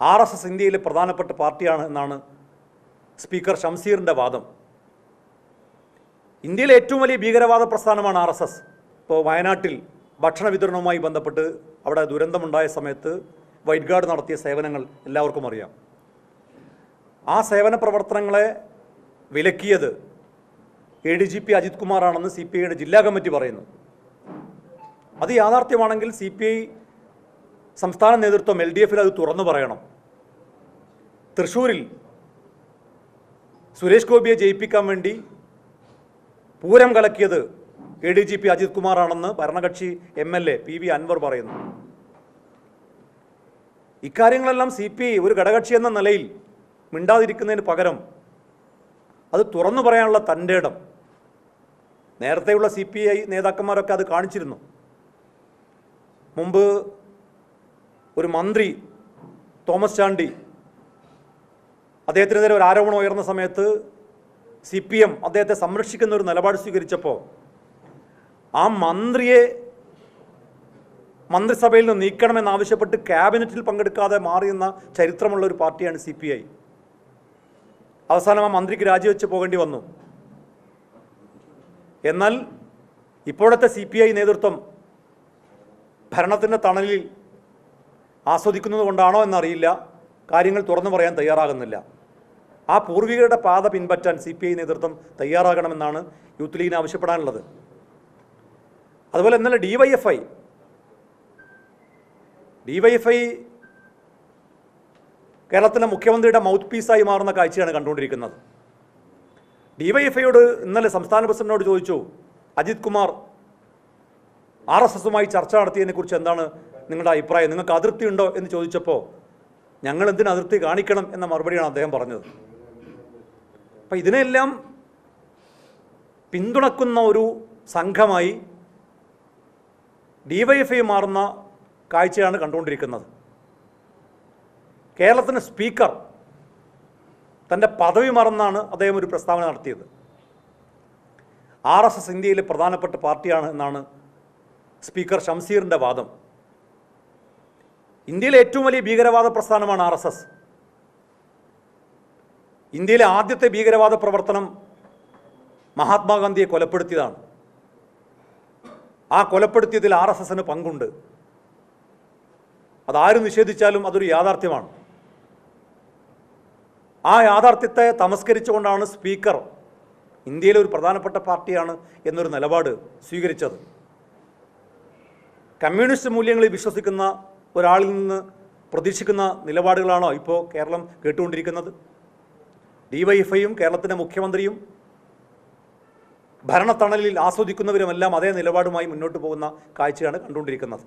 R S S ഇന്ത്യയിലെ പ്രധാനപ്പെട്ട പാർട്ടിയാണ് എന്നാണ് സ്പീക്കർ ഷംസീറിന്റെ വാദം. ഇന്ത്യയിലെ ഏറ്റവും വലിയ ഭീകരവാദ പ്രസ്ഥാനമാണ് ആർ എസ് എസ്. ഇപ്പോൾ വയനാട്ടിൽ ഭക്ഷണ വിതരണവുമായി ബന്ധപ്പെട്ട് അവിടെ ദുരന്തമുണ്ടായ സമയത്ത് വൈറ്റ് ഗാർഡ് നടത്തിയ സേവനങ്ങൾ എല്ലാവർക്കും അറിയാം. ആ സേവന പ്രവർത്തനങ്ങളെ വിലക്കിയത് A D G P Ajith കുമാറാണെന്ന് C P ഐയുടെ ജില്ലാ കമ്മിറ്റി പറയുന്നു. അത് യാഥാർത്ഥ്യമാണെങ്കിൽ സി പി ഐ സംസ്ഥാന നേതൃത്വം എൽ ഡി എഫിൽ അത് തുറന്നു പറയണം. തൃശ്ശൂരിൽ സുരേഷ് ഗോപിയെ ജയിപ്പിക്കാൻ വേണ്ടി Pooram കലക്കിയത് A D G P Ajith കുമാറാണെന്ന് ഭരണകക്ഷി M L A P V Anvar പറയുന്നു. ഇക്കാര്യങ്ങളെല്ലാം സി പി ഒരു ഘടകക്ഷി എന്ന നിലയിൽ മിണ്ടാതിരിക്കുന്നതിന് പകരം അത് തുറന്നു പറയാനുള്ള തന്റെ ഇടം. നേരത്തെയുള്ള സി പി ഐ നേതാക്കന്മാരൊക്കെ അത് കാണിച്ചിരുന്നു. മുമ്പ് ഒരു മന്ത്രി തോമസ് ചാണ്ടി അദ്ദേഹത്തിനെതിരെ ഒരു ആരോപണം ഉയർന്ന സമയത്ത് സി പി എം അദ്ദേഹത്തെ സംരക്ഷിക്കുന്ന ഒരു നിലപാട് സ്വീകരിച്ചപ്പോൾ ആ മന്ത്രിയെ മന്ത്രിസഭയിൽ നിന്ന് നീക്കണമെന്നാവശ്യപ്പെട്ട് ക്യാബിനറ്റിൽ പങ്കെടുക്കാതെ മാറിയെന്ന ചരിത്രമുള്ള ഒരു പാർട്ടിയാണ് സി പി ഐ. അവസാനം ആ മന്ത്രിക്ക് രാജിവെച്ച് പോകേണ്ടി വന്നു. എന്നാൽ ഇപ്പോഴത്തെ സി പി ഐ നേതൃത്വം ഭരണത്തിന്റെ തണലിൽ ആസ്വദിക്കുന്നത് കൊണ്ടാണോ എന്നറിയില്ല. കാര്യങ്ങൾ തുറന്നു പറയാൻ തയ്യാറാകുന്നില്ല. ആ പൂർവികരുടെ പാത പിൻപറ്റാൻ സി പി ഐ നേതൃത്വം തയ്യാറാകണമെന്നാണ് യൂത്ത് ലീഗിന് ആവശ്യപ്പെടാനുള്ളത്. അതുപോലെ ഇന്നലെ D Y F I D Y F I കേരളത്തിലെ മുഖ്യമന്ത്രിയുടെ മൗത്ത് പീസായി മാറുന്ന കാഴ്ചയാണ് കണ്ടുകൊണ്ടിരിക്കുന്നത്. ഡി വൈ എഫ് ഐയോട് ഇന്നലെ സംസ്ഥാന പ്രസിഡന്റിനോട് ചോദിച്ചു അജിത് കുമാർ ആർ എസ് എസുമായി ചർച്ച നടത്തിയതിനെക്കുറിച്ച് എന്താണ് നിങ്ങളുടെ അഭിപ്രായം നിങ്ങൾക്ക് അതിർത്തി ഉണ്ടോ എന്ന് ചോദിച്ചപ്പോൾ ഞങ്ങൾ എന്തിനു അതിർത്തി കാണിക്കണം എന്ന മറുപടിയാണ് അദ്ദേഹം പറഞ്ഞത്. അപ്പം ഇതിനെല്ലാം പിന്തുണക്കുന്ന ഒരു സംഘമായി ഡിവൈഎഫ്ഐ മാറുന്ന കാഴ്ചയാണ് കണ്ടുകൊണ്ടിരിക്കുന്നത്. കേരളത്തിന് സ്പീക്കർ തന്റെ പദവി മറന്നാണ് അദ്ദേഹം ഒരു പ്രസ്താവന നടത്തിയത്. ആർ എസ് എസ് ഇന്ത്യയിലെ പ്രധാനപ്പെട്ട പാർട്ടിയാണ് എന്നാണ് സ്പീക്കർ ഷംസീറിന്റെ വാദം. ഇന്ത്യയിലെ ഏറ്റവും വലിയ ഭീകരവാദ പ്രസ്ഥാനമാണ് ആർ എസ് എസ്. ഇന്ത്യയിലെ ആദ്യത്തെ ഭീകരവാദ പ്രവർത്തനം മഹാത്മാഗാന്ധിയെ കൊലപ്പെടുത്തിയതാണ്. ആ കൊലപ്പെടുത്തിയതിൽ ആർ എസ് എസിന് പങ്കുണ്ട്. അതാരും നിഷേധിച്ചാലും അതൊരു യാഥാർത്ഥ്യമാണ്. ആ യാഥാർത്ഥ്യത്തെ തമസ്കരിച്ചുകൊണ്ടാണ് സ്പീക്കർ ഇന്ത്യയിലെ ഒരു പ്രധാനപ്പെട്ട പാർട്ടിയാണ് എന്നൊരു നിലപാട് സ്വീകരിച്ചത്. കമ്മ്യൂണിസ്റ്റ് മൂല്യങ്ങളിൽ വിശ്വസിക്കുന്ന ഒരാളിൽ നിന്ന് പ്രതീക്ഷിക്കുന്ന നിലപാടുകളാണോ ഇപ്പോൾ കേരളം കേട്ടുകൊണ്ടിരിക്കുന്നത്? ഡിവൈഎഫ്ഐയും കേരളത്തിന്റെ മുഖ്യമന്ത്രിയും ഭരണത്തണലിൽ ആസ്വദിക്കുന്നവരുമെല്ലാം അതേ നിലപാടുമായി മുന്നോട്ട് പോകുന്ന കാഴ്ചയാണ് കണ്ടുകൊണ്ടിരിക്കുന്നത്.